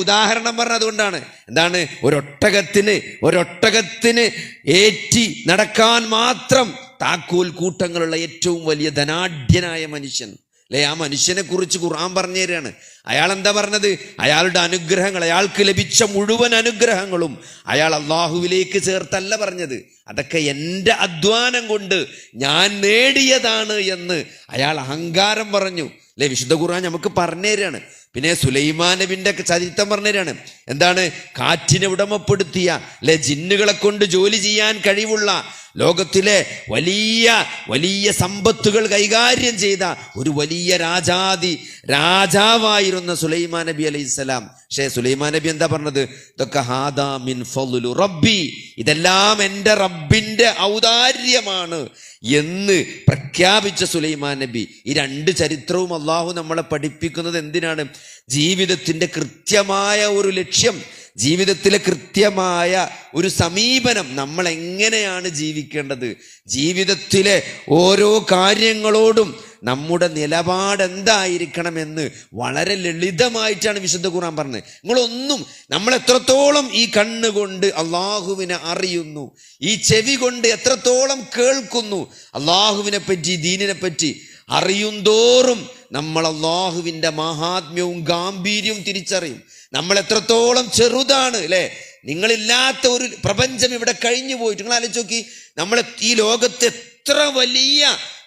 ഉദാഹരണം പറഞ്ഞ അതുകൊണ്ടാണ് എന്താണ്? ഒരൊട്ടകത്തിന് ഒരൊട്ടകത്തിന് ഏറ്റി നടക്കാൻ മാത്രം താക്കോൽ കൂട്ടങ്ങളുള്ള ഏറ്റവും വലിയ ധനാഢ്യനായ മനുഷ്യൻ. അല്ലെ? ആ മനുഷ്യനെ കുറിച്ച് ഖുർആൻ പറഞ്ഞു തരികയാണ്. അയാൾ എന്താ പറഞ്ഞത്? അയാളുടെ അനുഗ്രഹങ്ങൾ അയാൾക്ക് ലഭിച്ച മുഴുവൻ അനുഗ്രഹങ്ങളും അയാൾ അള്ളാഹുവിലേക്ക് ചേർത്തല്ല പറഞ്ഞത്. അതൊക്കെ എന്റെ അധ്വാനം കൊണ്ട് ഞാൻ നേടിയതാണ് എന്ന് അയാൾ അഹങ്കാരം പറഞ്ഞു. അല്ലെ? വിശുദ്ധ ഖുർആൻ നമുക്ക് പറഞ്ഞു തരികയാണ്. പിന്നെ സുലൈമാൻ ഒക്കെ ചരിത്രം പറഞ്ഞുതരാണ്. എന്താണ്? കാറ്റിനെ ഉടമപ്പെടുത്തിയ അല്ലെ ജിന്നുകളെ കൊണ്ട് ജോലി ചെയ്യാൻ കഴിവുള്ള ലോകത്തിലെ വലിയ വലിയ സമ്പത്തുകൾ കൈകാര്യം ചെയ്ത ഒരു വലിയ രാജാതി രാജാവായിരുന്ന സുലൈമാൻ നബി അലൈഹി സ്വലാം. പക്ഷേ സുലൈമാൻ നബി എന്താ പറഞ്ഞത്? ഇതൊക്കെ ഹാദാ മിൻ ഫളുലു റബ്ബി. ഇതെല്ലാം എന്റെ റബ്ബിന്റെ ഔദാര്യമാണ് എന്ന് പ്രഖ്യാപിച്ച സുലൈമാൻ നബി. ഈ രണ്ട് ചരിത്രവും അള്ളാഹു നമ്മളെ പഠിപ്പിക്കുന്നത് എന്തിനാണ്? ജീവിതത്തിന്റെ കൃത്യമായ ഒരു ലക്ഷ്യം ജീവിതത്തിലെ കൃത്യമായ ഒരു സമീപനം. നമ്മൾ എങ്ങനെയാണ് ജീവിക്കേണ്ടത്? ജീവിതത്തിലെ ഓരോ കാര്യങ്ങളോടും നമ്മുടെ നിലപാട് എന്തായിരിക്കണമെന്ന് വളരെ ലളിതമായിട്ടാണ് വിശുദ്ധ ഖുർആൻ പറഞ്ഞത്. നിങ്ങളൊന്നും നമ്മൾ എത്രത്തോളം ഈ കണ്ണുകൊണ്ട് അള്ളാഹുവിനെ അറിയുന്നു ഈ ചെവി കൊണ്ട് എത്രത്തോളം കേൾക്കുന്നു അള്ളാഹുവിനെ പറ്റി ദീനിനെ പറ്റി അറിയുന്തോറും നമ്മൾ അള്ളാഹുവിന്റെ മഹാത്മ്യവും ഗാംഭീര്യവും തിരിച്ചറിയും. നമ്മൾ എത്രത്തോളം ചെറുതാണ് അല്ലേ? നിങ്ങളില്ലാത്ത ഒരു പ്രപഞ്ചം ഇവിടെ കഴിഞ്ഞു പോയിട്ട് നിങ്ങൾ ആലോചിച്ച് നോക്കി നമ്മൾ ഈ ലോകത്ത് എത്ര വലിയ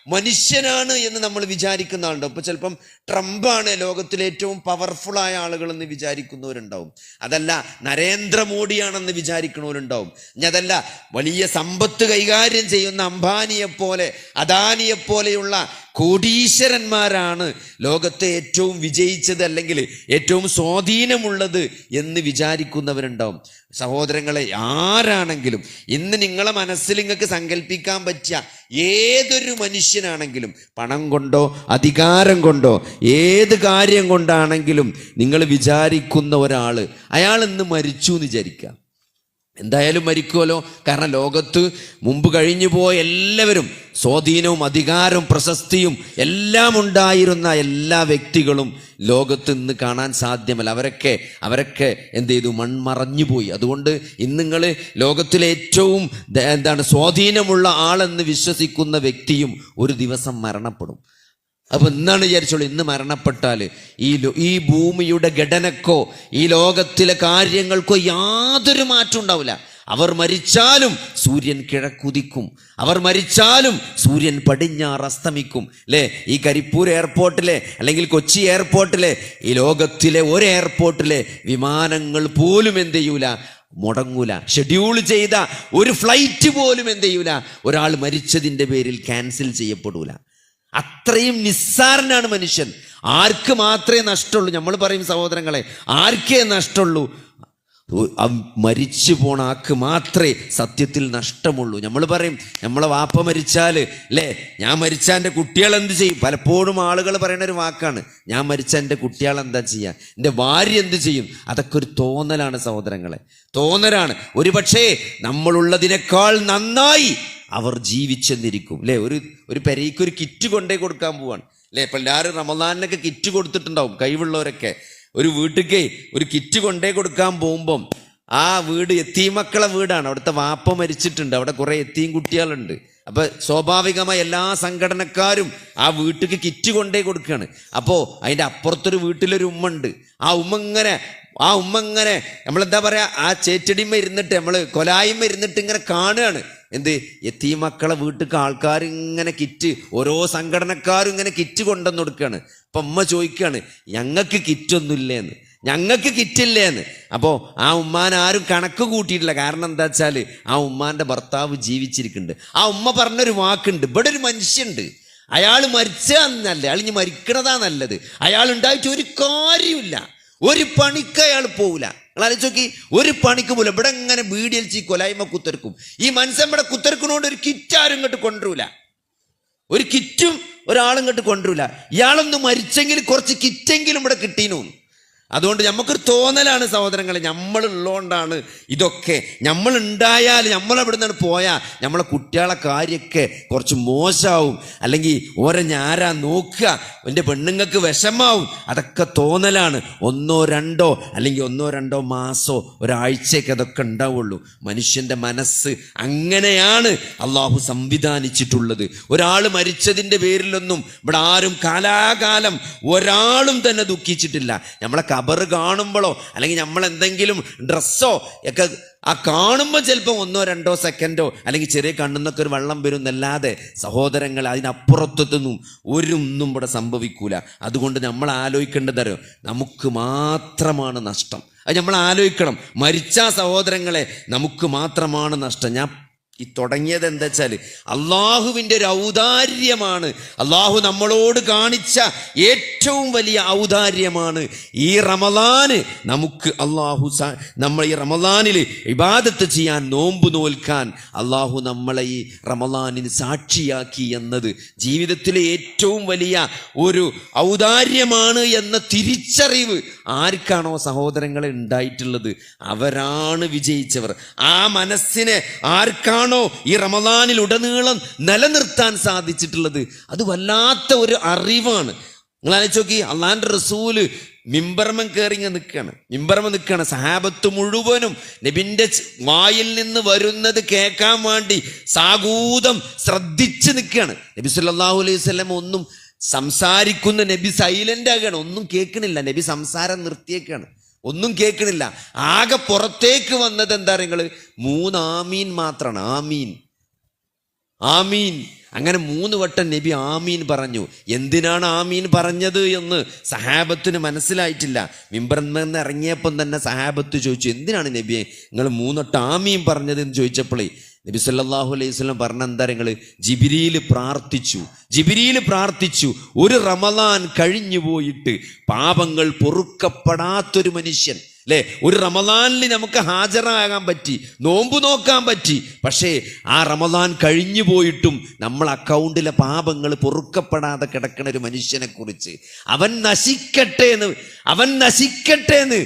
മനുഷ്യനാണ് എന്ന് നമ്മൾ വിചാരിക്കുന്ന ആളുണ്ടാവും ഇപ്പൊ ചിലപ്പം ട്രംപാണ് ലോകത്തിലെ ഏറ്റവും പവർഫുൾ ആയ ആളുകൾ എന്ന് വിചാരിക്കുന്നവരുണ്ടാവും. അതല്ല നരേന്ദ്രമോദിയാണെന്ന് വിചാരിക്കുന്നവരുണ്ടാവും. ഇനി അതല്ല വലിയ സമ്പത്ത് കൈകാര്യം ചെയ്യുന്ന അംബാനിയെ പോലെ അദാനിയെ പോലെയുള്ള കോടീശ്വരന്മാരാണ് ലോകത്തെ ഏറ്റവും വിജയിച്ചത് അല്ലെങ്കിൽ ഏറ്റവും സ്വാധീനമുള്ളത് എന്ന് വിചാരിക്കുന്നവരുണ്ടാവും. സഹോദരങ്ങളെ ആരാണെങ്കിലും ഇന്ന് നിങ്ങളെ മനസ്സിൽ നിങ്ങൾക്ക് സങ്കല്പിക്കാൻ പറ്റിയ ഏതൊരു മനുഷ്യനാണെങ്കിലും പണം കൊണ്ടോ അധികാരം കൊണ്ടോ ഏത് കാര്യം കൊണ്ടാണെങ്കിലും നിങ്ങൾ വിചാരിക്കുന്ന ഒരാൾ അയാൾ ഇന്ന് മരിച്ചു എന്ന് വിചാരിക്കുക. എന്തായാലും മരിക്കുമല്ലോ കാരണം ലോകത്ത് മുമ്പ് കഴിഞ്ഞു പോയ എല്ലാവരും സ്വാധീനവും അധികാരവും പ്രശസ്തിയും എല്ലാം ഉണ്ടായിരുന്ന എല്ലാ വ്യക്തികളും ലോകത്ത് ഇന്ന് കാണാൻ സാധ്യമല്ല. അവരൊക്കെ അവരൊക്കെ എന്ത് ചെയ്തു? മൺമറഞ്ഞു പോയി. അതുകൊണ്ട് ഇന്ന് നിങ്ങൾ ലോകത്തിലെ ഏറ്റവും എന്താണ് സ്വാധീനമുള്ള ആളെന്ന് വിശ്വസിക്കുന്ന വ്യക്തിയും ഒരു ദിവസം മരണപ്പെടും. അപ്പൊ എന്താണ് വിചാരിച്ചോളൂ ഇന്ന് മരണപ്പെട്ടാൽ ഈ ഈ ഭൂമിയുടെ ഘടനക്കോ ഈ ലോകത്തിലെ കാര്യങ്ങൾക്കോ യാതൊരു മാറ്റം ഉണ്ടാവില്ല. അവർ മരിച്ചാലും സൂര്യൻ കിഴക്കുതിക്കും അവർ മരിച്ചാലും സൂര്യൻ പടിഞ്ഞാറ് അസ്തമിക്കും. അല്ലേ ഈ കരിപ്പൂർ എയർപോർട്ടിലെ അല്ലെങ്കിൽ കൊച്ചി എയർപോർട്ടിലെ ഈ ലോകത്തിലെ ഒരു എയർപോർട്ടിലെ വിമാനങ്ങൾ പോലും എന്ത് ചെയ്യൂല? മുടങ്ങൂല. ഷെഡ്യൂൾ ചെയ്ത ഒരു ഫ്ലൈറ്റ് പോലും എന്ത് ചെയ്യൂല? ഒരാൾ മരിച്ചതിന്റെ പേരിൽ ക്യാൻസൽ ചെയ്യപ്പെടൂല. അത്രയും നിസ്സാരനാണ് മനുഷ്യൻ. ആർക്ക് മാത്രമേ നഷ്ടമുള്ളൂ? നമ്മൾ പറയും സഹോദരങ്ങളെ ആർക്കേ നഷ്ടമുള്ളൂ? മരിച്ചു പോണ ആക്ക് മാത്രമേ സത്യത്തിൽ നഷ്ടമുള്ളൂ. നമ്മൾ പറയും നമ്മളെ വാപ്പ മരിച്ചാൽ അല്ലേ ഞാൻ മരിച്ചാൽ എന്റെ കുട്ടികൾ എന്ത് ചെയ്യും? പലപ്പോഴും ആളുകൾ പറയുന്ന ഒരു വാക്കാണ് ഞാൻ മരിച്ച എന്റെ കുട്ടികൾ എന്താ ചെയ്യുക എന്റെ ഭാര്യ എന്ത് ചെയ്യും? അതൊക്കെ ഒരു തോന്നലാണ് സഹോദരങ്ങളെ. തോന്നലാണ്. ഒരു പക്ഷേ നമ്മളുള്ളതിനേക്കാൾ നന്നായി അവർ ജീവിച്ചെന്നിരിക്കും. അല്ലേ ഒരു ഒരു പെരയ്ക്ക് ഒരു കിറ്റ് കൊണ്ടേ കൊടുക്കാൻ പോവാണ്. അല്ലേ ഇപ്പം എല്ലാവരും റമദാനിനൊക്കെ കിറ്റ് കൊടുത്തിട്ടുണ്ടാവും കഴിവുള്ളവരൊക്കെ. ഒരു വീട്ടിലേക്ക് ഒരു കിറ്റ് കൊണ്ടേ കൊടുക്കാൻ പോകുമ്പം ആ വീട് എത്തീമക്കളെ വീടാണ്. അവിടുത്തെ വാപ്പ മരിച്ചിട്ടുണ്ട്. അവിടെ കുറേ എത്തീം കുട്ടികളുണ്ട്. അപ്പോൾ സ്വാഭാവികമായി എല്ലാ സംഘടനക്കാരും ആ വീട്ടിലേക്ക് കിറ്റ് കൊണ്ടേ കൊടുക്കുകയാണ്. അപ്പോൾ അതിന്റെ അപ്പുറത്തൊരു വീട്ടിലൊരു ഉമ്മ ഉണ്ട്. ആ ഉമ്മ ഇങ്ങനെ ആ ഉമ്മ ഇങ്ങനെ നമ്മളെന്താ പറയാ ആ ചേറ്റടിമ ഇരുന്നിട്ട് നമ്മൾ കൊലായ്മ ഇരുന്നിട്ട് ഇങ്ങനെ കാണുകയാണ്. എന്ത്? എത്തീ മക്കളെ വീട്ടിലേക്ക് ആൾക്കാർ ഇങ്ങനെ കിറ്റ് ഓരോ സംഘടനക്കാരും ഇങ്ങനെ കിറ്റ് കൊണ്ടുവന്ന് കൊടുക്കുകയാണ്. അപ്പൊ ഉമ്മ ചോദിക്കുകയാണ് ഞങ്ങൾക്ക് കിറ്റൊന്നുമില്ലേന്ന്? ഞങ്ങൾക്ക് കിറ്റില്ലേന്ന്? അപ്പോൾ ആ ഉമ്മാൻ ആരും കണക്ക് കൂട്ടിയിട്ടില്ല. കാരണം എന്താ വെച്ചാൽ ആ ഉമ്മാന്റെ ഭർത്താവ് ജീവിച്ചിരിക്കുന്നുണ്ട്. ആ ഉമ്മ പറഞ്ഞൊരു വാക്കുണ്ട്. ഇവിടെ ഒരു മനുഷ്യണ്ട് അയാൾ മരിച്ചതാന്നല്ലേ അയാൾ ഇനി മരിക്കണതാ നല്ലത്. അയാൾ ഉണ്ടായിട്ട് ഒരു കാര്യമില്ല ഒരു പണിക്ക് അയാൾ പോവില്ല. നിങ്ങൾ ആലോചിച്ച് നോക്കി ഒരു പണിക്ക് പോലും ഇവിടെ ഇങ്ങനെ ബീഡിയൽച്ച് ഈ കൊലായ്മ കുത്തിറക്കും ഈ മനുഷ്യൻ ഇവിടെ കുത്തിറക്കണോണ്ട് ഒരു കിറ്റ് ആരും ഇങ്ങോട്ട് കൊണ്ടുവില്ല ഒരു കിറ്റും ഒരാളും ഇങ്ങോട്ട് കൊണ്ടുവരില്ല. ഇയാളൊന്ന് മരിച്ചെങ്കിൽ കുറച്ച് കിറ്റെങ്കിലും ഇവിടെ കിട്ടീനു അതുകൊണ്ട് നമുക്കൊരു തോന്നലാണ് സഹോദരങ്ങളെ നമ്മളുള്ളതുകൊണ്ടാണ് ഇതൊക്കെ. നമ്മളുണ്ടായാൽ നമ്മളവിടെ നമ്മൾ അവിടെ നിന്ന് പോയാൽ നമ്മളെ കുട്ടികളെ കാര്യമൊക്കെ കുറച്ച് മോശമാവും അല്ലെങ്കിൽ ഓരോ ഞാരാ നോക്കുക. എന്റെ പെണ്ണുങ്ങൾക്ക് വിഷമാവും. അതൊക്കെ തോന്നലാണ്. ഒന്നോ രണ്ടോ അല്ലെങ്കിൽ ഒന്നോ രണ്ടോ മാസോ ഒരാഴ്ചയൊക്കെ അതൊക്കെ ഉണ്ടാവുള്ളൂ. മനുഷ്യന്റെ മനസ്സ് അങ്ങനെയാണ് അള്ളാഹു സംവിധാനിച്ചിട്ടുള്ളത്. ഒരാൾ മരിച്ചതിന്റെ പേരിലൊന്നും ഇവിടെ ആരും കാലാകാലം ഒരാളും തന്നെ ദുഃഖിച്ചിട്ടില്ല. നമ്മളെ കബറ് കാണുമ്പോഴോ അല്ലെങ്കിൽ നമ്മൾ എന്തെങ്കിലും ഡ്രസ്സോ ഒക്കെ ആ കാണുമ്പോൾ ചിലപ്പോൾ ഒന്നോ രണ്ടോ സെക്കൻഡോ അല്ലെങ്കിൽ ചെറിയ കണ്ണുന്നൊക്കെ ഒരു വെള്ളം വരും എന്നല്ലാതെ സഹോദരങ്ങൾ അതിനപ്പുറത്തെത്തുന്നും ഒരൊന്നും ഇവിടെ സംഭവിക്കൂല. അതുകൊണ്ട് നമ്മൾ ആലോചിക്കേണ്ടതരോ നമുക്ക് മാത്രമാണ് നഷ്ടം. അത് നമ്മൾ ആലോചിക്കണം. മരിച്ച സഹോദരങ്ങളെ നമുക്ക് മാത്രമാണ് നഷ്ടം. ഞാൻ ഈ തുടങ്ങിയത് എന്താ വെച്ചാൽ അള്ളാഹുവിന്റെ ഒരു ഔദാര്യമാണ്. അള്ളാഹു നമ്മളോട് കാണിച്ച ഏറ്റവും വലിയ ഔദാര്യമാണ് ഈ റമലാന് നമുക്ക് അള്ളാഹു നമ്മൾ ഈ റമലാനിൽ ഇബാദത്ത് ചെയ്യാൻ നോമ്പ് നോൽക്കാൻ അള്ളാഹു നമ്മളെ ഈ റമലാനിന് സാക്ഷിയാക്കി എന്നത് ജീവിതത്തിലെ ഏറ്റവും വലിയ ഒരു ഔദാര്യമാണ് എന്ന തിരിച്ചറിവ് ആർക്കാണോ സഹോദരങ്ങളെ ഉണ്ടായിട്ടുള്ളത്? അവരാണ് വിജയിച്ചവർ. ആ മനസ്സിനെ ആർക്കാണോ ഈ റമദാനിൽ ഉടനീളം നിലനിർത്താൻ സാധിച്ചിട്ടുള്ളത്? അത് വല്ലാത്ത ഒരു അറിവാണ്. നിങ്ങൾ ആലോചിച്ച് നോക്കി അള്ളാന്റെ റസൂൽ മിമ്പർമൻ കയറി നിൽക്കുകയാണ് മിമ്പർമ നിൽക്കുകയാണ് സഹാബത്ത് മുഴുവനും നബിന്റെ വായിൽ നിന്ന് വരുന്നത് കേൾക്കാൻ വേണ്ടി സാഗൂതം ശ്രദ്ധിച്ച് നിൽക്കുകയാണ് നബി സല്ലാഹു അലൈഹി സ്വലം ഒന്നും സംസാരിക്കുന്ന നബി സൈലന്റ് ആകുകയാണ് ഒന്നും കേൾക്കണില്ല. നബി സംസാരം നിർത്തിയേക്കാണ്. ഒന്നും കേൾക്കണില്ല. ആകെ പുറത്തേക്ക് വന്നത് എന്താ നിങ്ങൾ മൂന്ന് ആമീൻ മാത്രമാണ് ആമീൻ. ആമീൻ. അങ്ങനെ മൂന്ന് വട്ടം നബി ആമീൻ പറഞ്ഞു. എന്തിനാണ് ആമീൻ പറഞ്ഞത് എന്ന് സഹാബത്തിന് മനസ്സിലായിട്ടില്ല. മിമ്പറന്ന് ഇറങ്ങിയപ്പം തന്നെ സഹാബത്ത് ചോദിച്ചു എന്തിനാണ് നബിയെ? നിങ്ങൾ മൂന്നൊട്ട് ആമീൻ പറഞ്ഞത് എന്ന് ചോദിച്ചപ്പോഴേ നബി സല്ലല്ലാഹു അലൈഹി പറഞ്ഞ എന്താ നിങ്ങൾ ജിബിരിയിൽ പ്രാർത്ഥിച്ചു. ജിബിരിയിൽ പ്രാർത്ഥിച്ചു. ഒരു റമദാൻ കഴിഞ്ഞു പോയിട്ട് പാപങ്ങൾ പൊറുക്കപ്പെടാത്തൊരു മനുഷ്യൻ അല്ലേ? ഒരു റമദാനിൽ നമുക്ക് ഹാജരാകാൻ പറ്റി നോമ്പ് നോക്കാൻ പറ്റി. പക്ഷേ ആ റമദാൻ കഴിഞ്ഞു പോയിട്ടും നമ്മൾ അക്കൗണ്ടിലെ പാപങ്ങൾ പൊറുക്കപ്പെടാതെ കിടക്കുന്ന ഒരു മനുഷ്യനെ കുറിച്ച് അവൻ നശിക്കട്ടെ എന്ന് അവൻ നശിക്കട്ടെ എന്ന്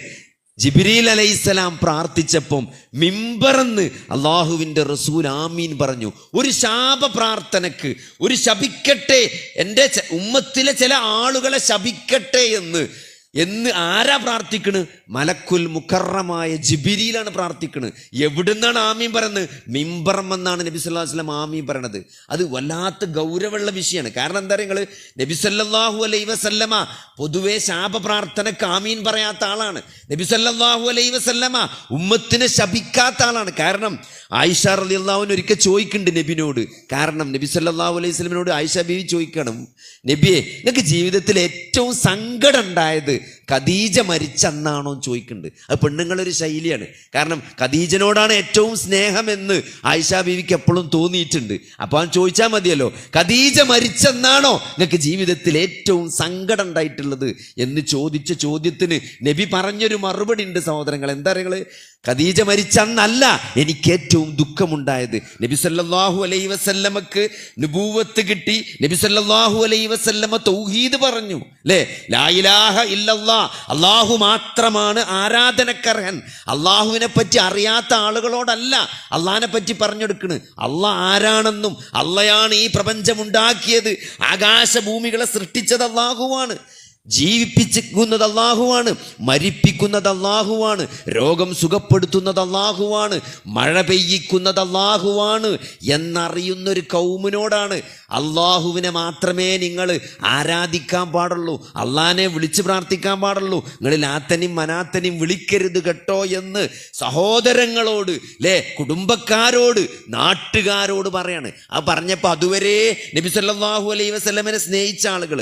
ജിബിരിൽ അലൈഹിസ്സലാം പ്രാർത്ഥിച്ചപ്പം മിമ്പറന്ന് അള്ളാഹുവിന്റെ റസൂൽ ആമീൻ പറഞ്ഞു ഒരു ശാപ പ്രാർത്ഥനക്ക് ഒരു ശപിക്കട്ടെ എന്റെ ഉമ്മത്തിലെ ചില ആളുകളെ ശപിക്കട്ടെ എന്ന്. എന്ന് ആരാ പ്രാർത്ഥിക്കണ്? മലക്കുൽ മുക്കറമായ ജിബിരിയിലാണ് പ്രാർത്ഥിക്കുന്നത് എവിടുന്നാണ് ആമീൻ പറയുന്നത്? മിമ്പറം എന്നാണ് നബി സല്ലല്ലാഹു അലൈഹി വസല്ലം ആമീൻ പറയണത്. അത് വല്ലാത്ത ഗൗരവമുള്ള വിഷയമാണ്. കാരണം എന്താ പറയുക നബി സല്ലാഹു അലൈ വസല്ലമ പൊതുവെ ശാപ പ്രാർത്ഥനക്ക് ആമീൻ പറയാത്ത ആളാണ്. നബി സല്ലാഹു അലൈ വസല്ലമ ഉമ്മത്തിനെ ശപിക്കാത്ത ആളാണ്. കാരണം ആയിഷ റളിയല്ലാഹുവിന് ഒരിക്കൽ ചോദിക്കുന്നുണ്ട് നബിനോട്. കാരണം നബി സല്ലാഹു അലൈഹി സ്വലമിനോട് ആയിഷ ബീവി ചോദിക്കണം നബിയെ നിങ്ങൾക്ക് ജീവിതത്തിൽ ഏറ്റവും സങ്കടം ഉണ്ടായത് ഖദീജ മരിച്ചന്നാണോ എന്ന് ചോദിക്കുന്നുണ്ട്. അത് പെണ്ണുങ്ങളൊരു ശൈലിയാണ്. കാരണം ഖദീജനോടാണ് ഏറ്റവും സ്നേഹമെന്ന് ആയിഷ ബീവിക്ക് എപ്പോഴും തോന്നിയിട്ടുണ്ട്. അപ്പോൾ അവൻ ചോദിച്ചാൽ മതിയല്ലോ ഖദീജ മരിച്ചെന്നാണോ നിങ്ങൾക്ക് ജീവിതത്തിൽ ഏറ്റവും സങ്കടം ഉണ്ടായിട്ടുള്ളത് എന്ന് ചോദിച്ച ചോദ്യത്തിന് നബി പറഞ്ഞൊരു മറുപടി ഉണ്ട് സഹോദരങ്ങൾ എന്താ പറയുക ഖദീജ മരിച്ചെന്നല്ല എനിക്ക് ഏറ്റവും ദുഃഖമുണ്ടായത്. നബി സല്ലാഹു അലൈ വസല്ലമക്ക് നുബൂവത്ത് കിട്ടി. നബി സല്ലാഹു അലൈ വസല്ലമ തൗഹീദ് പറഞ്ഞു. അല്ലേ ലായിലാഹ ഇല്ലല്ലാ. അള്ളാഹു മാത്രമാണ് ആരാധനക്കർഹൻ. അള്ളാഹുവിനെ പറ്റി അറിയാത്ത ആളുകളോടല്ല അള്ളാഹിനെ പറ്റി പറഞ്ഞെടുക്കണ്. അള്ളാഹ് ആരാണെന്നും അള്ളയാണ് ഈ പ്രപഞ്ചമുണ്ടാക്കിയത് ആകാശഭൂമികളെ സൃഷ്ടിച്ചത് അള്ളാഹുവാണ്. ജീവിപ്പിച്ചിരിക്കുന്നത് അള്ളാഹുവാണ് മരിപ്പിക്കുന്നത് അള്ളാഹുവാണ് രോഗം സുഖപ്പെടുത്തുന്നത് അള്ളാഹുവാണ് മഴ പെയ്യിക്കുന്നത് അള്ളാഹുവാണ് എന്നറിയുന്നൊരു കൗമിനോടാണ് അള്ളാഹുവിനെ മാത്രമേ നിങ്ങൾ ആരാധിക്കാൻ പാടുള്ളൂ അള്ളാഹനെ വിളിച്ച് പ്രാർത്ഥിക്കാൻ പാടുള്ളൂ നിങ്ങൾ ലാത്തനും മനാത്തനും വിളിക്കരുത് കേട്ടോ എന്ന് സഹോദരങ്ങളോട് ലേ കുടുംബക്കാരോട് നാട്ടുകാരോട് പറയാണ്. അത് പറഞ്ഞപ്പോൾ അതുവരെ നബി സല്ലല്ലാഹു അലൈഹി വസല്ലമനെ സ്നേഹിച്ച ആളുകൾ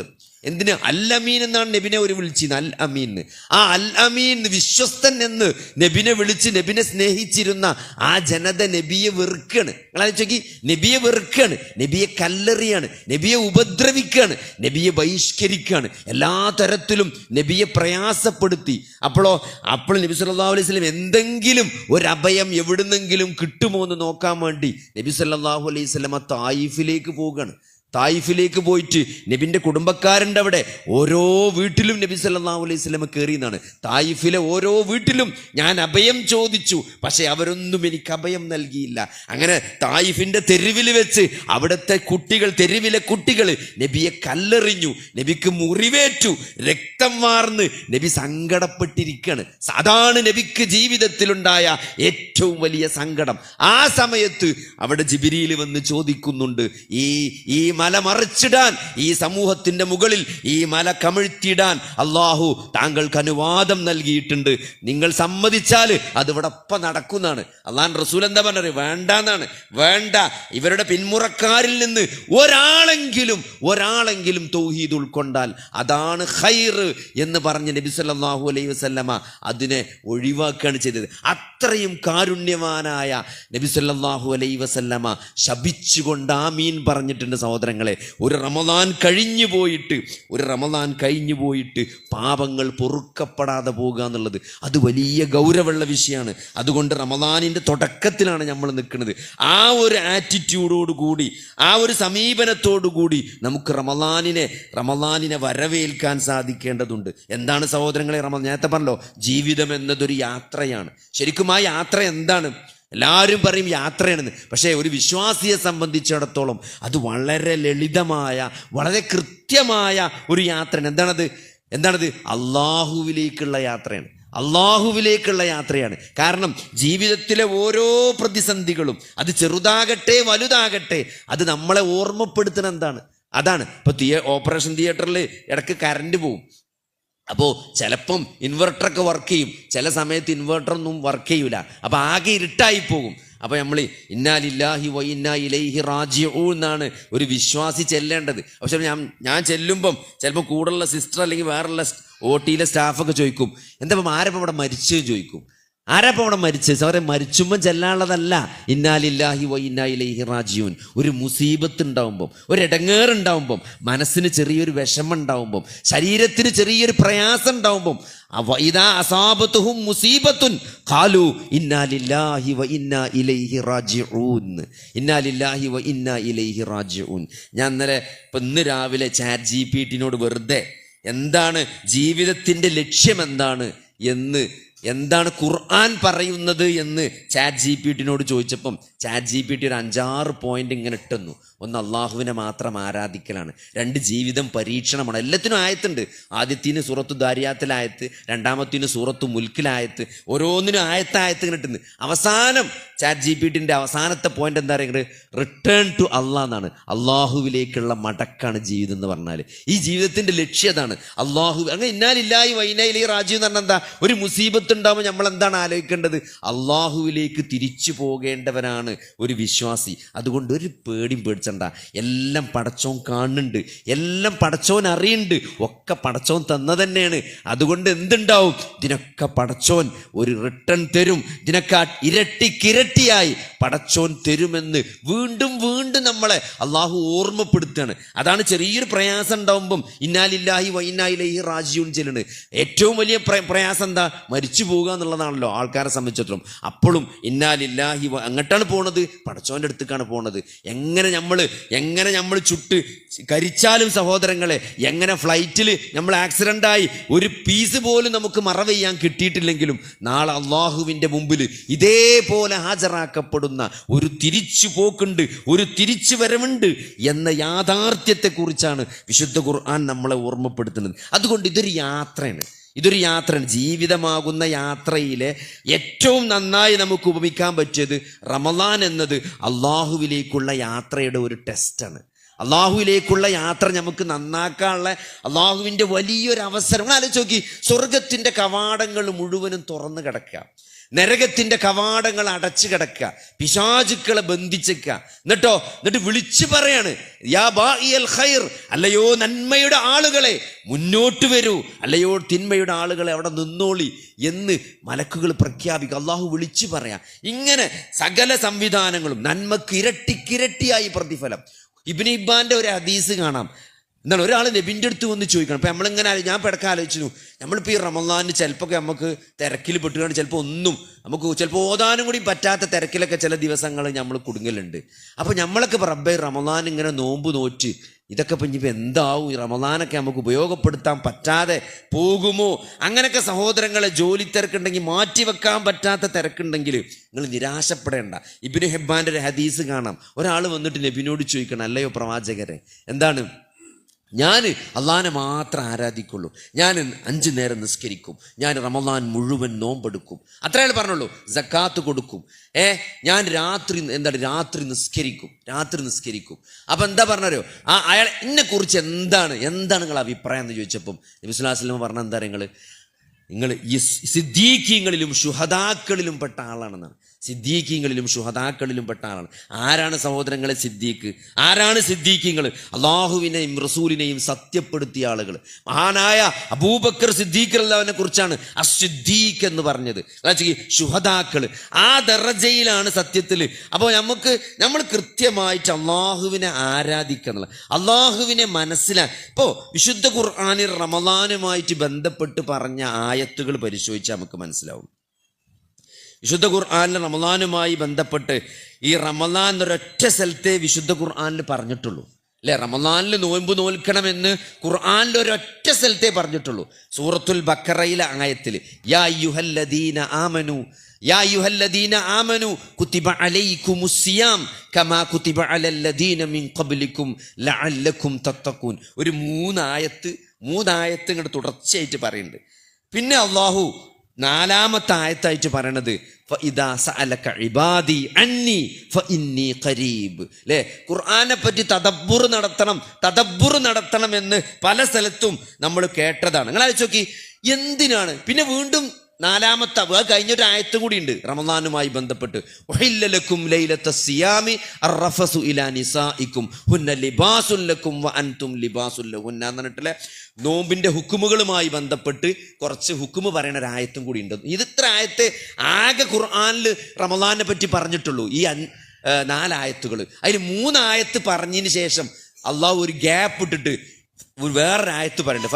എന്തിന്? അൽ അമീൻ എന്നാണ് നബിനെ ഒരു വിളിച്ചിരുന്നത് അൽ അമീൻ. ആ അൽ അമീൻ വിശ്വസ്തൻ എന്ന് നബിനെ വിളിച്ച് നബിനെ സ്നേഹിച്ചിരുന്ന ആ ജനത നബിയെ വെറുക്കാണ്. നിങ്ങളാലോചിക്കി നബിയെ വെറുക്കാണ് നബിയെ കല്ലെറിയാണ് നബിയെ ഉപദ്രവിക്കാണ് നബിയെ ബഹിഷ്കരിക്കാണ് എല്ലാ തരത്തിലും നബിയെ പ്രയാസപ്പെടുത്തി. അപ്പോഴോ അപ്പോൾ നബി സല്ലാ അലൈഹി സ്വലം എന്തെങ്കിലും ഒരു അഭയം എവിടുന്നെങ്കിലും കിട്ടുമോ എന്ന് നോക്കാൻ വേണ്ടി നബി സല്ലാഹു അലൈഹി സ്വലം ആ തായിഫിലേക്ക് പോവുകയാണ്. തായിഫിലേക്ക് പോയിട്ട് നബിന്റെ കുടുംബക്കാരുണ്ട് അവിടെ ഓരോ വീട്ടിലും നബി സല്ലല്ലാഹു അലൈഹി സ്വലമ കയറി എന്നാണ് തായിഫിലെ ഓരോ വീട്ടിലും ഞാൻ അഭയം ചോദിച്ചു. പക്ഷേ അവരൊന്നും എനിക്ക് അഭയം നൽകിയില്ല. അങ്ങനെ തായിഫിന്റെ തെരുവിൽ വെച്ച് അവിടുത്തെ കുട്ടികൾ തെരുവിലെ കുട്ടികൾ നബിയെ കല്ലെറിഞ്ഞു. നബിക്ക് മുറിവേറ്റു. രക്തം വാർന്ന് നബി സങ്കടപ്പെട്ടിരിക്കുകയാണ്. അതാണ് നബിക്ക് ജീവിതത്തിലുണ്ടായ ഏറ്റവും വലിയ സങ്കടം. ആ സമയത്ത് അവിടെ ജിബിരിയിൽ വന്ന് ചോദിക്കുന്നുണ്ട് ഈ ഈ മല മറിച്ചിടാൻ ഈ സമൂഹത്തിന്റെ മുകളിൽ ഈ മല കമിഴ്ത്തിയിടാൻ അള്ളാഹു താങ്കൾക്ക് അനുവാദം നൽകിയിട്ടുണ്ട്. നിങ്ങൾ സമ്മതിച്ചാൽ അത് ഇവിടെ ഒപ്പം നടക്കുന്നതാണ്. അള്ളാൻ റസൂൽ എന്താ പറഞ്ഞത്? വേണ്ടെന്നാണ്. വേണ്ട. ഇവരുടെ പിന്മുറക്കാരിൽ നിന്ന് ഒരാളെങ്കിലും ഒരാളെങ്കിലും തൗഹീദ് ഉൾക്കൊണ്ടാൽ അതാണ് ഹൈർ എന്ന് പറഞ്ഞ് നബി സല്ലാഹു അലൈഹി വസല്ലമ അതിനെ ഒഴിവാക്കുകയാണ് ചെയ്തത്. അത്രയും കാരുണ്യവാനായ നബി സല്ലല്ലാഹു അലൈഹി ശപിച്ചുകൊണ്ട് മീൻ പറഞ്ഞിട്ടുണ്ട് സഹോദരങ്ങളെ ഒരു റമദാൻ കഴിഞ്ഞു പോയിട്ട് ഒരു റമദാൻ കഴിഞ്ഞു പോയിട്ട് പാപങ്ങൾ പൊറുക്കപ്പെടാതെ പോകുക എന്നുള്ളത് അത് വലിയ ഗൗരവമുള്ള വിഷയമാണ്. അതുകൊണ്ട് റമദാനിന്റെ തുടക്കത്തിലാണ് നമ്മൾ നിൽക്കുന്നത്. ആ ഒരു ആറ്റിറ്റ്യൂഡോട് കൂടി ആ ഒരു സമീപനത്തോടു കൂടി നമുക്ക് റമദാനിനെ റമദാനിനെ വരവേൽക്കാൻ സാധിക്കേണ്ടതുണ്ട്. എന്താണ് സഹോദരങ്ങളെ റമദാൻ നേരത്തെ പറഞ്ഞല്ലോ ജീവിതം എന്നതൊരു യാത്രയാണ്. ശരിക്കും ആ യാത്ര എന്താണ്? എല്ലാവരും പറയും യാത്രയാണെന്ന്. പക്ഷേ ഒരു വിശ്വാസിയെ സംബന്ധിച്ചിടത്തോളം അത് വളരെ ലളിതമായ വളരെ കൃത്യമായ ഒരു യാത്രയാണ്. എന്താണത്? എന്താണത്? അള്ളാഹുവിലേക്കുള്ള യാത്രയാണ്. അള്ളാഹുവിലേക്കുള്ള യാത്രയാണ്. കാരണം ജീവിതത്തിലെ ഓരോ പ്രതിസന്ധികളും അത് ചെറുതാകട്ടെ വലുതാകട്ടെ അത് നമ്മളെ ഓർമ്മപ്പെടുത്തുന്ന എന്താണ്? അതാണ്. ഇപ്പൊ തിയ ഓപ്പറേഷൻ തിയേറ്ററിൽ ഇടയ്ക്ക് കറണ്ട് പോവും. അപ്പോൾ ചിലപ്പം ഇൻവെർട്ടറൊക്കെ വർക്ക് ചെയ്യും. ചില സമയത്ത് ഇൻവെർട്ടർ ഒന്നും വർക്ക് ചെയ്യൂല. അപ്പോൾ ആകെ ഇരുട്ടായി പോകും. അപ്പോൾ നമ്മൾ ഇന്നാലില്ലാഹി വൈ ഇന്നാ ഇലൈഹി റാജിഊ എന്നാണ് ഒരു വിശ്വാസി ചെല്ലേണ്ടത്. പക്ഷെ ഞാൻ ഞാൻ ചെല്ലുമ്പം ചിലപ്പോൾ കൂടുതലുള്ള സിസ്റ്റർ അല്ലെങ്കിൽ വേറെയുള്ള ഒ ടിയിലെ സ്റ്റാഫൊക്കെ ചോദിക്കും എന്താ ആരപ്പം ഇവിടെ മരിച്ചു ചോദിക്കും? ആരാപ്പം അവിടെ മരിച്ചത് അവരെ മരിച്ചുമ്പോൾ ചെല്ലാനുള്ളതല്ല. ഇന്നാലില്ലാഹി വൈ ഇന്നാ ഇലൈഹി റാജിയൂൻ ഒരു മുസീബത്ത് ഉണ്ടാവുമ്പം ഒരു ഇടങ്ങേറുണ്ടാവുമ്പം മനസ്സിന് ചെറിയൊരു വിഷമം ഉണ്ടാവുമ്പം ശരീരത്തിന് ചെറിയൊരു പ്രയാസം ഉണ്ടാവുമ്പം ഇതാ അസാബത്തുഹും മുസീബത്തുൻ കാലു ഇന്നാലില്ലാഹി വ ഇന്നാ ഇലൈഹി റാജിഊൻ. ഇന്നാലില്ലാഹി വ ഇലൈഹി റാജിഊൻ. ഞാൻ ഇന്നലെ ഇപ്പം ഇന്ന് രാവിലെ ചാറ്റ് ജി പി ടിനോട് വെറുതെ എന്താണ് ജീവിതത്തിന്റെ ലക്ഷ്യം എന്താണ് എന്ന് എന്താണ് ഖുർആൻ പറയുന്നത് എന്ന് ചാറ്റ് ജി പി ടിനോട് ചോദിച്ചപ്പം ചാറ്റ് ജി പി ടി ഒരു അഞ്ചാറ് പോയിന്റ് ഇങ്ങനെ ഇട്ടുന്നു. ഒന്ന് അള്ളാഹുവിനെ മാത്രം ആരാധിക്കലാണ്. രണ്ട് ജീവിതം പരീക്ഷണമാണ്. എല്ലാത്തിനും ആയത്തുണ്ട്. ആദ്യത്തിന് സൂറത്ത് ദാരിയാത്തിലായത്ത് രണ്ടാമത്തിന് സൂറത്ത് മുൽക്കിലായത്ത് ഓരോന്നിനും ആയത്തായത്ത് ആയത്ത് ഇങ്ങനെ ഇട്ടുന്നു. അവസാനം ചാറ്റ് ജി പി ടിന്റെ അവസാനത്തെ പോയിന്റ് എന്താ പറയുന്നത്? റിട്ടേൺ ടു അള്ളാഹ് എന്നാണ്. അള്ളാഹുവിലേക്കുള്ള മടക്കാണ് ജീവിതം എന്ന് പറഞ്ഞാൽ ഈ ജീവിതത്തിന്റെ ലക്ഷ്യം അതാണ്. അള്ളാഹു അങ്ങനെ ഇന്നാലില്ലായി വൈനായിലി റാജു എന്ന് പറഞ്ഞാൽ എന്താ? ഒരു മുസീബത്ത് ഉണ്ടാകുമ്പോൾ നമ്മൾ എന്താണ് ആലോചിക്കേണ്ടത്? അള്ളാഹുവിലേക്ക് തിരിച്ചു പോകേണ്ടവനാണ്. ഒരു വിശ്വാസി. അതുകൊണ്ട് ഒരു പേടിയും പേടിച്ചണ്ട. എല്ലാം പടച്ചോൻ കാണുന്നുണ്ട്. എല്ലാം പടച്ചോൻ അറിയുന്നുണ്ട്. ഒക്കെ പടച്ചോൻ തന്ന തന്നെയാണ് അതുകൊണ്ട് എന്തുണ്ടാവും? ഇതിനൊക്കെ പടച്ചോൻ ഒരു റിട്ടേൺ തരും. ഇതിനൊക്കെ ഇരട്ടിക്കിരട്ടിയായി പടച്ചോൻ തരുമെന്ന് വീണ്ടും വീണ്ടും നമ്മളെ അള്ളാഹു ഓർമ്മപ്പെടുത്തുകയാണ്. അതാണ് ചെറിയൊരു പ്രയാസം ഉണ്ടാവുമ്പം ഇന്നാലില്ലാഹി വൈനായിലഹി റാജിയൂൺ ചെല്ലുന്നത്. ഏറ്റവും വലിയ പ്ര- പ്രയാസം എന്താ? മരിച്ചു പോകുക എന്നുള്ളതാണല്ലോ ആൾക്കാരെ സംബന്ധിച്ചിടത്തോളം. അപ്പോഴും ഇന്നാലില്ലാഹി അങ്ങോട്ടാണ് പോണത്? പടച്ചോന്റെ അടുത്തേക്കാണ് പോണത്. എങ്ങനെ നമ്മൾ എങ്ങനെ നമ്മൾ ചുട്ട് കരിച്ചാലും സഹോദരങ്ങളെ എങ്ങനെ ഫ്ലൈറ്റിൽ നമ്മൾ ആക്സിഡന്റ് ആയി ഒരു പീസ് പോലും നമുക്ക് മറവ് ചെയ്യാൻ കിട്ടിയിട്ടില്ലെങ്കിലും നാളെ അള്ളാഹുവിന്റെ മുമ്പിൽ ഇതേപോലെ ഹാജരാക്കപ്പെടുന്ന ഒരു തിരിച്ചു പോക്കുണ്ട് ഒരു തിരിച്ചു വരവുണ്ട് എന്ന യാഥാർത്ഥ്യത്തെക്കുറിച്ചാണ് വിശുദ്ധ ഖുർആൻ നമ്മളെ ഓർമ്മപ്പെടുത്തുന്നത്. അതുകൊണ്ട് ഇതൊരു യാത്രയാണ്. ഇതൊരു യാത്രയാണ് ജീവിതമാകുന്ന യാത്രയിലെ ഏറ്റവും നന്നായി നമുക്ക് ഉപമിക്കാൻ പറ്റിയത് റമദാൻ എന്നത് അള്ളാഹുവിലേക്കുള്ള യാത്രയുടെ ഒരു ടെസ്റ്റാണ് അള്ളാഹുവിലേക്കുള്ള യാത്ര നമുക്ക് നന്നാക്കാനുള്ള അള്ളാഹുവിന്റെ വലിയൊരു അവസരം ആലോചിച്ച് നോക്കി സ്വർഗത്തിന്റെ കവാടങ്ങൾ മുഴുവനും തുറന്നു കിടക്കുക. നരകത്തിന്റെ കവാടങ്ങൾ അടച്ചു കിടക്കുക. പിശാചുക്കളെ ബന്ധിച്ചേക്ക എന്നിട്ടോ എന്നിട്ട് വിളിച്ചു പറയാണ് യാ ഖൈർ അല്ലയോ നന്മയുടെ ആളുകളെ മുന്നോട്ട് വരൂ. അല്ലയോ തിന്മയുടെ ആളുകളെ അവിടെ നിന്നോളി എന്ന് മലക്കുകൾ പ്രഖ്യാപിക്കുക അള്ളാഹു വിളിച്ചു പറയാം. ഇങ്ങനെ സകല സംവിധാനങ്ങളും നന്മക്ക് ഇരട്ടിക്കിരട്ടിയായി പ്രതിഫലം. ഇബിനിബാന്റെ ഒരു ഹദീസ് കാണാം. എന്താണ് ഒരാൾ നബിന്റെ അടുത്ത് വന്ന് ചോദിക്കണം. ഇപ്പം നമ്മളിങ്ങനെ ഞാൻ പിടക്കം ആലോചിച്ചു നമ്മളിപ്പോൾ ഈ റമദാനിന് ചിലപ്പോൾ നമുക്ക് തിരക്കിൽ പെട്ടുകയാണ് ചിലപ്പോൾ ഒന്നും നമുക്ക് ചിലപ്പോൾ ഓതാനും കൂടി പറ്റാത്ത തിരക്കിലൊക്കെ ചില ദിവസങ്ങൾ നമ്മൾ കുടുങ്ങലുണ്ട്. അപ്പോൾ നമ്മളൊക്കെ റബ്ബെ റമദാൻ ഇങ്ങനെ നോമ്പ് നോറ്റ്. ഇതൊക്കെ ഇപ്പം ഇനിയിപ്പോൾ എന്താവും? ഈ റമദാനൊക്കെ നമുക്ക് ഉപയോഗപ്പെടുത്താൻ പറ്റാതെ പോകുമോ? അങ്ങനെയൊക്കെ സഹോദരങ്ങളെ ജോലി തിരക്കുണ്ടെങ്കിൽ മാറ്റി വെക്കാൻ പറ്റാത്ത തിരക്കുണ്ടെങ്കിൽ നിങ്ങൾ നിരാശപ്പെടേണ്ട. ഇബിന് ഹെബ്ബാന്റെ ഒരു ഹദീസ് കാണാം. ഒരാൾ വന്നിട്ട് നബിനോട് ചോദിക്കണം അല്ലയോ പ്രവാചകരെ എന്താണ്? ഞാൻ അള്ളാനെ മാത്രം ആരാധിക്കുള്ളൂ. ഞാൻ അഞ്ചു നേരം നിസ്കരിക്കും. ഞാൻ റമദാൻ മുഴുവൻ നോമ്പെടുക്കും. അത്രയാണ് പറഞ്ഞുള്ളൂ. ജക്കാത്ത് കൊടുക്കും. ഏ ഞാൻ രാത്രി എന്താണ് രാത്രി നിസ്കരിക്കും. രാത്രി നിസ്കരിക്കും. അപ്പം എന്താ പറഞ്ഞോ ആ അയാൾ എന്നെ കുറിച്ച് എന്താണ് എന്താണ് നിങ്ങൾ അഭിപ്രായം എന്ന് ചോദിച്ചപ്പം നബിസ്വലാസ്ലം പറഞ്ഞ എന്താ നിങ്ങൾ നിങ്ങൾ ഈ സിദ്ദീഖ്യങ്ങളിലും ഷുഹദാക്കളിലും പെട്ട ആളാണെന്നാണ്. സിദ്ദീഖ്യങ്ങളിലും ഷുഹദാക്കളിലും പെട്ട ആളാണ്. ആരാണ് സഹോദരങ്ങളെ സിദ്ദീഖ്? ആരാണ് സിദ്ദീഖ്യങ്ങൾ അള്ളാഹുവിനെയും റസൂലിനെയും സത്യപ്പെടുത്തിയ ആളുകൾ. മഹാനായ അബൂബക്കർ സിദ്ദീഖ് അല്ലാവിനെ കുറിച്ചാണ് അസിദ്ദീഖ് എന്ന് പറഞ്ഞത്. ഷുഹദാക്കൾ ആ ദറജയിലാണ് സത്യത്തിൽ. അപ്പോൾ നമുക്ക് നമ്മൾ കൃത്യമായിട്ട് അള്ളാഹുവിനെ ആരാധിക്കണം അള്ളാഹുവിനെ മനസ്സിലാക്കി ഇപ്പോൾ വിശുദ്ധ ഖുർആാനിൽ റമദാനുമായിട്ട് ബന്ധപ്പെട്ട് പറഞ്ഞ ആയത്തുകൾ പരിശോധിച്ചാൽ നമുക്ക് മനസ്സിലാവും. വിശുദ്ധ ഖുർആാനിൽ റമദാനുമായി ബന്ധപ്പെട്ട് ഈ റമദാൻ ഒരൊറ്റ സ്ഥലത്തെ വിശുദ്ധ ഖുർആാനിൽ പറഞ്ഞിട്ടുള്ളൂ. അല്ലെ? റമദാനിൽ നോമ്പ് നോൽക്കണമെന്ന് ഖുർആാനിൽ ഒരൊറ്റ സ്ഥലത്തെ പറഞ്ഞിട്ടുള്ളൂ. സൂറത്തുൽ ബക്കറയിലെ ആയത്തിൽ യാ യുഹല്ലദീന ആമനു യാ യുഹല്ലദീന ആമനു കുത്തിബ അലൈക്കുമുസ്സിയാം കമാ കുത്തിബ അലല്ലദീന മിൻ ഖബ്ലിക്കും ലഅല്ലക്കും തത്തഖൂൻ. ഒരു മൂന്നായത്ത് മൂന്നായത്ത് ഇങ്ങോട്ട് തുടർച്ചയായിട്ട് പറയുന്നുണ്ട്. പിന്നെ അള്ളാഹു നാലാമത്തെ ആയത്തായിട്ട് പറയണത് ഫഇദാ സഅലക ഇബാദി അന്നി ഫഇന്നി ഖരീബ്. ല്ലേ? ഖുർആനെ പറ്റി തദബ്ബുർ നടത്തണം തദബ്ബുർ നടത്തണം എന്ന് പല സ്ഥലത്തും നമ്മൾ കേട്ടതാണ്. നിങ്ങൾ ആലോചിച്ച് നോക്കി എന്തിനാണ്? പിന്നെ വീണ്ടും നാലാമത്തെ അത് കഴിഞ്ഞൊരു ആയത്തും കൂടി ഉണ്ട്. റമദാനുമായി ബന്ധപ്പെട്ട്. ഉഹില്ലലക്കും ലൈലത്ത സിയാമി ഇലാ ഹുന്ന വ നോമ്പിന്റെ ഹുക്കുമുകളുമായി ബന്ധപ്പെട്ട് കുറച്ച് ഹുക്കുമ് പറയുന്ന ഒരു ആയത്തും കൂടി ഉണ്ട്. ഇത് ഇത്ര ആയത്തെ ആകെ ഖുർആാനിൽ റമദാനെ പറ്റി പറഞ്ഞിട്ടുള്ളൂ. ഈ നാലായത്തുകൾ അതിൽ മൂന്നായത്ത് പറഞ്ഞതിന് ശേഷം അള്ളാഹു ഒരു ഗ്യാപ്പ് ഇട്ടിട്ട് വേറൊരു ആയത്ത് പറയുന്നുണ്ട്.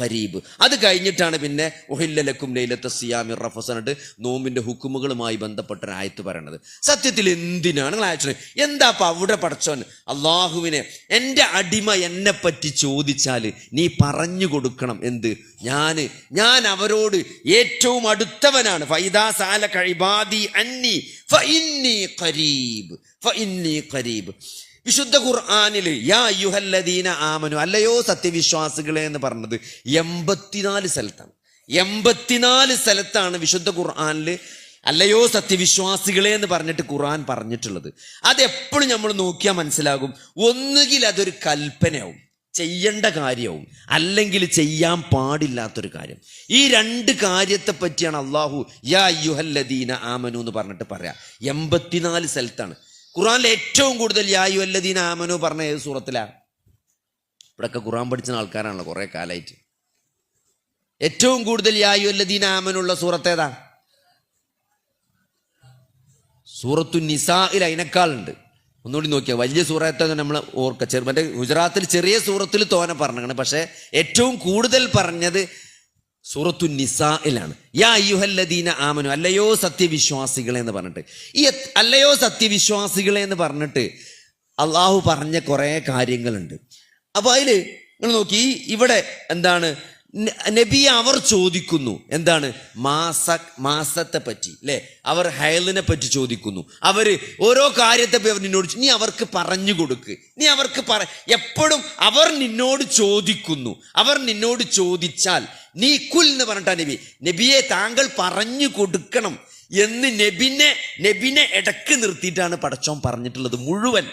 ഖരീബ്. അത് കഴിഞ്ഞിട്ടാണ് പിന്നെ ഉഹില്ലലക്കും ലൈലത്ത സിയാമി റഫസനട് നോമ്പിന്റെ ഹുക്കുമുകളുമായി ബന്ധപ്പെട്ട ആയത്ത് പറയണത് സത്യത്തിൽ എന്തിനാണ് നിങ്ങൾ അയച്ചത് എന്താ അപ്പൊ അവിടെ പഠിച്ചോൻ അള്ളാഹുവിനെ എന്റെ അടിമ എന്നെ പറ്റി ചോദിച്ചാൽ നീ പറഞ്ഞു കൊടുക്കണം എന്ത്? ഞാൻ ഞാൻ അവരോട് ഏറ്റവും അടുത്തവനാണ്. ഫൈദാ സാല കഴിബാദി അന്നി ഫഇന്നി ഖരീബ്. ഫഇന്നി ഖരീബ്. വിശുദ്ധ ഖുർആാനിൽ യാ യുഹല്ലദീന ആമനു അല്ലയോ സത്യവിശ്വാസികളെ എന്ന് പറഞ്ഞത് എൺപത്തിനാല് സ്ഥലത്താണ്. എൺപത്തിനാല് സ്ഥലത്താണ് വിശുദ്ധ ഖുർആാനിൽ അല്ലയോ സത്യവിശ്വാസികളെ എന്ന് പറഞ്ഞിട്ട് ഖുർആൻ പറഞ്ഞിട്ടുള്ളത്. അതെപ്പോഴും നമ്മൾ നോക്കിയാൽ മനസ്സിലാകും. ഒന്നുകിൽ അതൊരു കൽപ്പനയാവും ചെയ്യേണ്ട കാര്യവും അല്ലെങ്കിൽ ചെയ്യാൻ പാടില്ലാത്തൊരു കാര്യം. ഈ രണ്ട് കാര്യത്തെ പറ്റിയാണ് അള്ളാഹു യാ യുഹല്ലദീന ആമനു എന്ന് പറഞ്ഞിട്ട് പറയാം. എൺപത്തിനാല് സ്ഥലത്താണ്. ഖുറാനിൽ ഏറ്റവും കൂടുതൽ യായു അല്ലദീൻ ആമനു പറഞ്ഞ ഏത് സൂറത്തിലാ ഇവിടെയൊക്കെ ഖുറാൻ പഠിച്ച ആൾക്കാരാണല്ലോ കുറേ കാലമായിട്ട് ഏറ്റവും കൂടുതൽ യായു അല്ലദീൻ ആമനുള്ള സൂറത്ത് ഏതാ? സൂറത്തു നിസായിൽ അതിനേക്കാളുണ്ട് ഒന്നുകൂടി നോക്കിയാൽ വലിയ സൂറത്തെ നമ്മൾ ഓർക്ക ചെറു മറ്റേ ഗുജറാത്തിൽ ചെറിയ സൂറത്തിൽ തോനെ പറഞ്ഞാണ് പക്ഷേ ഏറ്റവും കൂടുതൽ പറഞ്ഞത് സൂറത്തു നിസായിലാണ് യാ അയ്യുഹല്ലദീന ആമനു അല്ലയോ സത്യവിശ്വാസികളെ എന്ന് പറഞ്ഞിട്ട്. ഈ അല്ലയോ സത്യവിശ്വാസികളെ എന്ന് പറഞ്ഞിട്ട് അള്ളാഹു പറഞ്ഞ കുറേ കാര്യങ്ങളുണ്ട്. അപ്പോൾ അതിൽ നിങ്ങൾ നോക്കി ഇവിടെ എന്താണ് നബിയെ അവർ ചോദിക്കുന്നു. എന്താണ്? മാസ മാസത്തെ പറ്റി അല്ലെ അവർ ഹയലിനെ പറ്റി ചോദിക്കുന്നു. അവർ ഓരോ കാര്യത്തെ അവർ നിന്നോട് നീ അവർക്ക് പറഞ്ഞു കൊടുക്ക്. നീ അവർക്ക് പറ എപ്പോഴും അവർ നിന്നോട് ചോദിക്കുന്നു. അവർ നിന്നോട് ചോദിച്ചാൽ നീ കുൽ എന്ന് പറഞ്ഞിട്ടാ നബി. നബിയെ താങ്കൾ പറഞ്ഞു കൊടുക്കണം എന്ന് നബിനെ നബിനെ ഇടയ്ക്ക് നിർത്തിയിട്ടാണ് പടച്ചോൻ പറഞ്ഞിട്ടുള്ളത് മുഴുവൻ.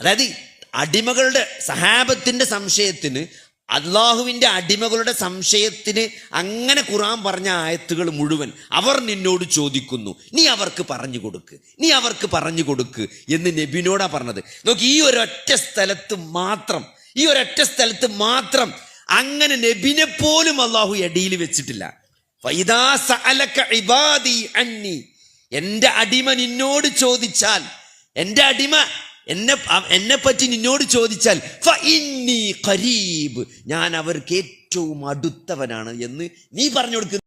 അതായത് അടിമകളുടെ സഹാബത്തിന്റെ സംശയത്തിന് അള്ളാഹുവിന്റെ അടിമകളുടെ സംശയത്തിന് അങ്ങനെ ഖുറാൻ പറഞ്ഞ ആയത്തുകൾ മുഴുവൻ അവർ നിന്നോട് ചോദിക്കുന്നു. നീ അവർക്ക് പറഞ്ഞു കൊടുക്ക്. നീ അവർക്ക് പറഞ്ഞു കൊടുക്ക് എന്ന് നബിനോടാ പറഞ്ഞത്. നോക്കി ഈ ഒരൊറ്റ സ്ഥലത്ത് മാത്രം ഈ ഒരൊറ്റ സ്ഥലത്ത് മാത്രം അങ്ങനെ നബിനെ പോലും അള്ളാഹു എടിയിൽ വെച്ചിട്ടില്ല. എന്റെ അടിമ നിന്നോട് ചോദിച്ചാൽ എന്റെ അടിമ എന്നെ എന്നെ പറ്റി നിന്നോട് ചോദിച്ചാൽ ഖരീബ്. ഞാൻ അവർക്ക് ഏറ്റവും അടുത്തവനാണ് എന്ന് നീ പറഞ്ഞു കൊടുക്കുന്ന